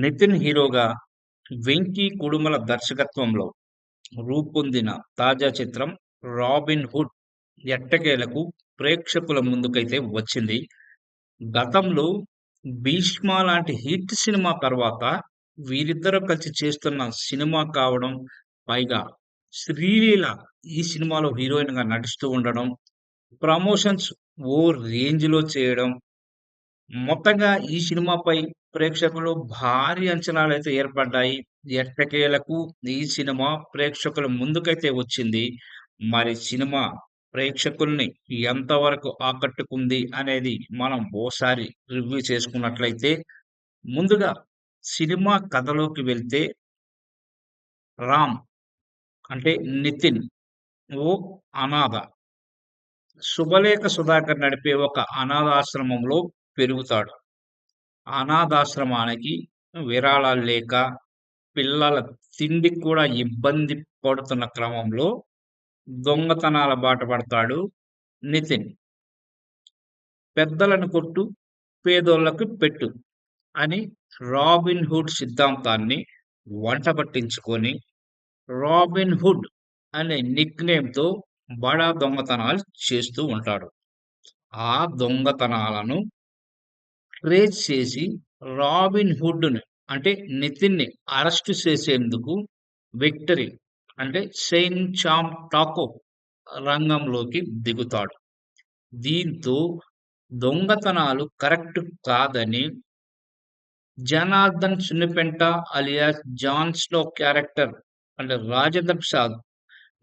నితిన్ హీరోగా 'వెంకీ కుడుమల' దర్శకత్వంలో రూపొందిన తాజా చిత్రం 'రాబిన్ హుడ్' ఎట్టకేలకు ప్రేక్షకుల ముందుకైతే వచ్చింది. గతంలో 'భీష్మ' లాంటి హిట్ సినిమా తర్వాత వీరిద్దరూ కలిసి చేస్తున్న సినిమా కావడం, పైగా శ్రీలీల ఈ సినిమాలో హీరోయిన్‌గా నటిస్తూ ఉండడం, ప్రమోషన్స్ ఓ రేంజ్‌లో చేయడం, మొత్తంగా ఈ సినిమాపై ప్రేక్షకులు భారీ అంచనాలు అయితే ఏర్పడ్డాయి. ఎట్టకేలకు ఈ సినిమా ప్రేక్షకుల ముందుకైతే వచ్చింది. మరి సినిమా ప్రేక్షకుల్ని ఎంతవరకు ఆకట్టుకుంది అనేది మనం ఓసారి రివ్యూ చేసుకున్నట్లయితే, ముందుగా సినిమా కథలోకి వెళ్తే రామ్ అంటే నితిన్ ఓ అనాథ. శుభలేఖ సుధాకర్ నడిపే ఒక అనాథ ఆశ్రమంలో పెరుగుతాడు. అనాథాశ్రమానికి విరాళాలు లేక, పిల్లల తిండికి కూడా ఇబ్బంది పడుతున్న క్రమంలో దొంగతనాల బాట పడతాడు నితిన్. పెద్దలను కొట్టు, పేదోళ్ళకి పెట్టు అని రాబిన్ హుడ్ సిద్ధాంతాన్ని వంట పట్టించుకొని రాబిన్ హుడ్ అనే నిక్‌నేమ్‌తో బడా దొంగతనాలు చేస్తూ ఉంటాడు. ఆ దొంగతనాలను ట్రేస్ చేసి రాబిన్ హుడ్‌ని అంటే నితిన్‌ని అరెస్ట్ చేసేందుకు విక్టరీ అంటే సెయింట్ చామ్ టాకో రంగంలోకి దిగుతాడు. దీంతో దొంగతనాలు కరెక్ట్ కాదని జనార్దన్ సున్నిపెంట అలియాస్ జాన్స్లో క్యారెక్టర్ అంటే రాజేంద్ర ప్రసాద్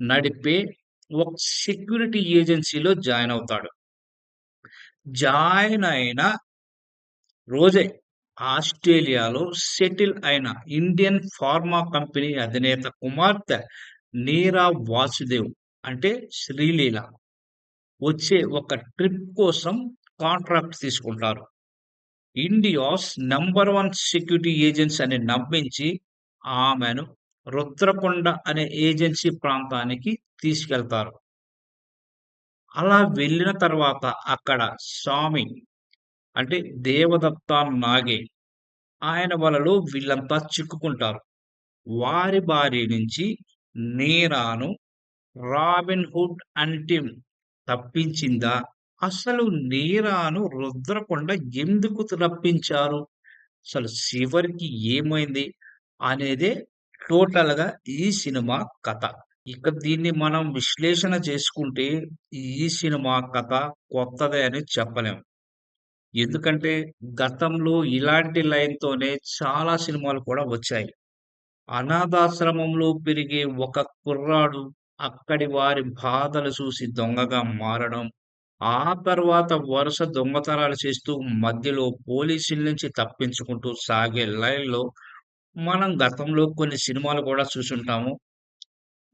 నడిపే ఒక సెక్యూరిటీ ఏజెన్సీలో జాయిన్ అవుతాడు. జాయిన్ అయిన రోజే ఆస్ట్రేలియాలో సెటిల్ అయిన ఇండియన్ ఫార్మా కంపెనీ అధినేత కుమార్తె నీరా వాసుదేవ్ అంటే శ్రీలీల వచ్చే ఒక ట్రిప్ కోసం కాంట్రాక్ట్ తీసుకుంటారు. India's number one security agency అని నమ్మించి ఆమెను రుద్రకొండ అనే ఏజెన్సీ ప్రాంతానికి తీసుకెళ్తారు. అలా వెళ్ళిన తర్వాత అక్కడ స్వామి అంటే దేవదత్త నాగే ఆయన వలలో వీళ్ళంతా చిక్కుకుంటారు. వారి బారి నుంచి నీరాను రాబిన్ హుడ్ అండ్ టీమ్ తప్పించిందా? అసలు నీరాను రుద్రకొండ ఎందుకు తప్పించారు అసలు చివరికి ఏమైంది? అనేదే టోటల్‌గా ఈ సినిమా కథ. ఇక దీన్ని మనం విశ్లేషణ చేసుకుంటే ఈ సినిమా కథ కొత్తదే అని చెప్పలేం. ఎందుకంటే గతంలో ఇలాంటి లైన్‌తోనే చాలా సినిమాలు కూడా వచ్చాయి. అనాథాశ్రమంలో పెరిగే ఒక కుర్రాడు అక్కడి వారి బాధలు చూసి దొంగగా మారడం, ఆ తర్వాత వరుస దొంగతనాలు చేస్తూ మధ్యలో పోలీసుల నుంచి తప్పించుకుంటూ సాగే లైన్‌లో మనం గతంలో కొన్ని సినిమాలు కూడా చూసుంటాము.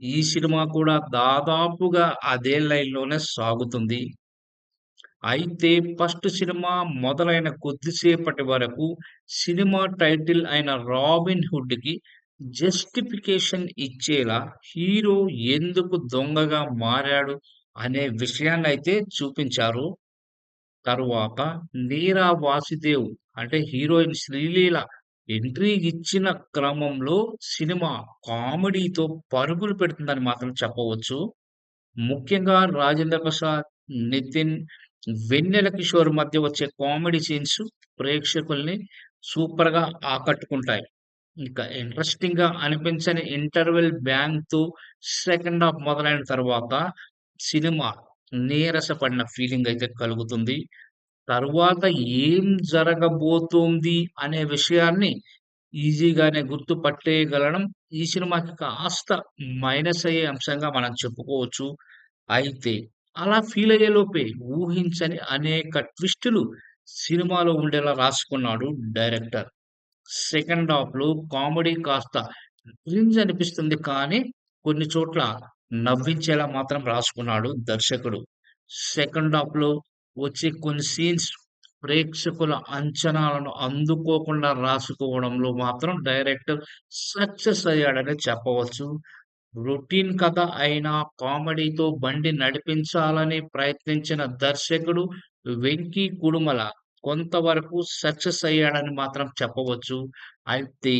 ఈ సినిమా కూడా దాదాపుగా అదే లైన్‌లోనే సాగుతుంది. అయితే ఫస్ట్ సినిమా మొదలైన కొద్దిసేపటి వరకు సినిమా టైటిల్ అయిన 'రాబిన్ హుడ్‌కి' జస్టిఫికేషన్ ఇచ్చేలా హీరో ఎందుకు దొంగగా మారాడు అనే విషయాన్ని అయితే చూపించారు. తరువాత నీరా వాసుదేవ్ అంటే హీరోయిన్ శ్రీలీల ఎంట్రీ ఇచ్చిన క్రమంలో సినిమా కామెడీతో పరుగులు పెడుతుందని మాత్రం చెప్పవచ్చు. ముఖ్యంగా రాజేంద్ర ప్రసాద్, నితిన్, వెన్నెల కిషోర్ మధ్య వచ్చే కామెడీ సీన్స్ ప్రేక్షకుల్ని సూపర్‌గా ఆకట్టుకుంటాయి. ఇక ఇంట్రెస్టింగ్‌గా అనిపించని ఇంటర్వెల్ బ్యాంగ్‌తో సెకండ్ హాఫ్ మొదలైన తర్వాత సినిమా నీరసపడిన ఫీలింగ్ అయితే కలుగుతుంది. తరువాత ఏం జరగబోతోంది అనే విషయాన్ని ఈజీగానే గుర్తుపట్టేయగలగడం ఈ సినిమాకి కాస్త మైనస్ అయ్యే అంశంగా మనం చెప్పుకోవచ్చు. అయితే అలా ఫీల్ అయ్యేలోపే ఊహించని అనేక ట్విస్టులు సినిమాలో ఉండేలా రాసుకున్నాడు డైరెక్టర్. సెకండ్ హాఫ్‌లో కామెడీ కాస్త క్రింజ్ అనిపిస్తుంది కానీ కొన్ని చోట్ల నవ్వించేలా మాత్రం రాసుకున్నాడు దర్శకుడు. సెకండ్ హాఫ్‌లో వచ్చే కొన్ని సీన్స్ ప్రేక్షకుల అంచనాలను అందుకోకుండా రాసుకోవడంలో మాత్రం డైరెక్టర్ సక్సెస్ అయ్యాడని చెప్పవచ్చు. రొటీన్ కథ అయినా కామెడీతో బండి నడిపించాలని ప్రయత్నించిన దర్శకుడు వెంకీ కుడుమల కొంతవరకు సక్సెస్ అయ్యాడని మాత్రం చెప్పవచ్చు. అయితే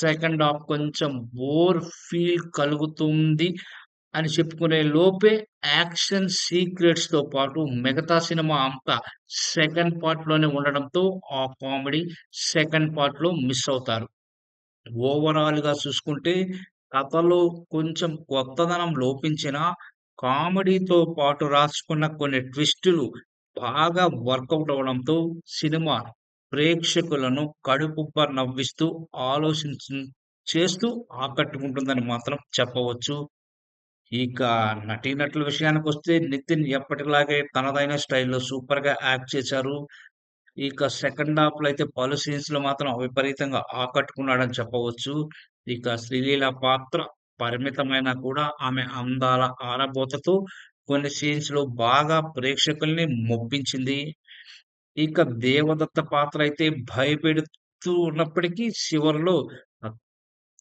సెకండ్ హాఫ్ కొంచెం బోర్ ఫీల్ కలుగుతుంది అని చెప్పుకునే లోపే యాక్షన్ సీక్రెట్స్‌తో పాటు మిగతా సినిమా అంతా సెకండ్ పార్ట్‌లోనే ఉండడంతో ఆ కామెడీ సెకండ్ పార్ట్‌లో మిస్ అవుతారు. ఓవరాల్‌గా చూసుకుంటే కథలో కొంచెం కొత్తదనం లోపించినా కామెడీతో పాటు రాసుకున్న కొన్ని ట్విస్టులు బాగా వర్కౌట్ అవ్వడంతో సినిమా ప్రేక్షకులను కడుపుబ్బ నవ్విస్తూ ఆలోచించి చేస్తూ ఆకట్టుకుంటుందని మాత్రం చెప్పవచ్చు. ఇక నటీనటుల విషయానికొస్తే నితిన్ ఎప్పటిలాగే తనదైన స్టైల్‌లో సూపర్‌గా యాక్ట్ చేశారు. ఇక సెకండ్ హాఫ్‌లో అయితే పలు సీన్స్లో మాత్రం విపరీతంగా ఆకట్టుకున్నాడని చెప్పవచ్చు. ఇక శ్రీలీల పాత్ర పరిమితమైన కూడా ఆమె అందాల ఆరబోతతో కొన్ని సీన్స్లో బాగా ప్రేక్షకుల్ని మొప్పించింది. ఇక దేవదత్త పాత్ర అయితే భయపెడుతూ ఉన్నప్పటికీ చివరిలో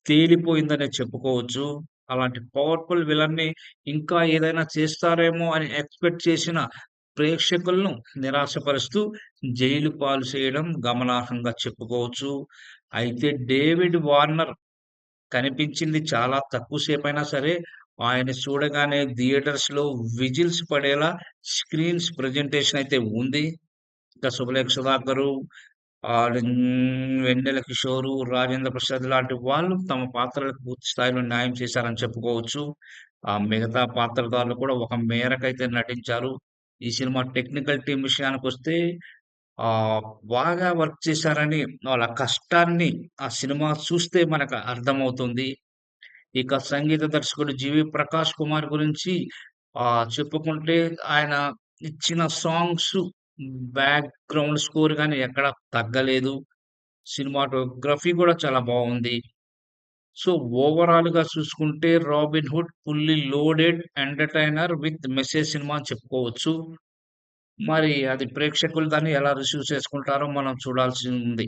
తేలిపోయిందనే చెప్పుకోవచ్చు. అలాంటి పవర్‌ఫుల్ విలన్ని ఇంకా ఏదైనా చేస్తారేమో అని ఎక్స్‌పెక్ట్ చేసిన ప్రేక్షకులను నిరాశపరుస్తూ జైలు పాలు చేయడం గమనార్హంగా చెప్పుకోవచ్చు. అయితే డేవిడ్ వార్నర్ కనిపించింది చాలా తక్కువసేపైనా సరే, ఆయన చూడగానే థియేటర్స్లో విజిల్స్ పడేలా స్క్రీన్స్ ప్రెజెంటేషన్ అయితే ఉంది. ఇంకా 'శుభలేఖ సుధాకరు' 'వెన్నెల కిషోరు', 'రాజేంద్ర ప్రసాద్' లాంటి వాళ్ళు తమ పాత్రలకు పూర్తి స్థాయిలో న్యాయం చేశారని చెప్పుకోవచ్చు. ఆ మిగతా పాత్రదారులు కూడా ఒక మేరకైతే నటించారు. ఈ సినిమా టెక్నికల్ టీమ్ విషయానికొస్తే ఆ బాగా వర్క్ చేశారని వాళ్ళ కష్టాన్ని ఆ సినిమా చూస్తే మనకు అర్థమవుతుంది. ఇక సంగీత దర్శకుడు 'జీవి ప్రకాష్ కుమార్' గురించి చెప్పుకుంటే ఆయన ఇచ్చిన సాంగ్స్ బ్యాక్‌గ్రౌండ్ స్కోర్ కానీ ఎక్కడ తగ్గలేదు. సినిమాటోగ్రఫీ కూడా చాలా బాగుంది సో ఓవరాల్గా చూసుకుంటే Robin Hood fully loaded entertainer with message cinema అని చెప్పుకోవచ్చు. మరి అది ప్రేక్షకులు దాన్ని ఎలా రిసీవ్ చేసుకుంటారో మనం చూడాల్సి ఉంది.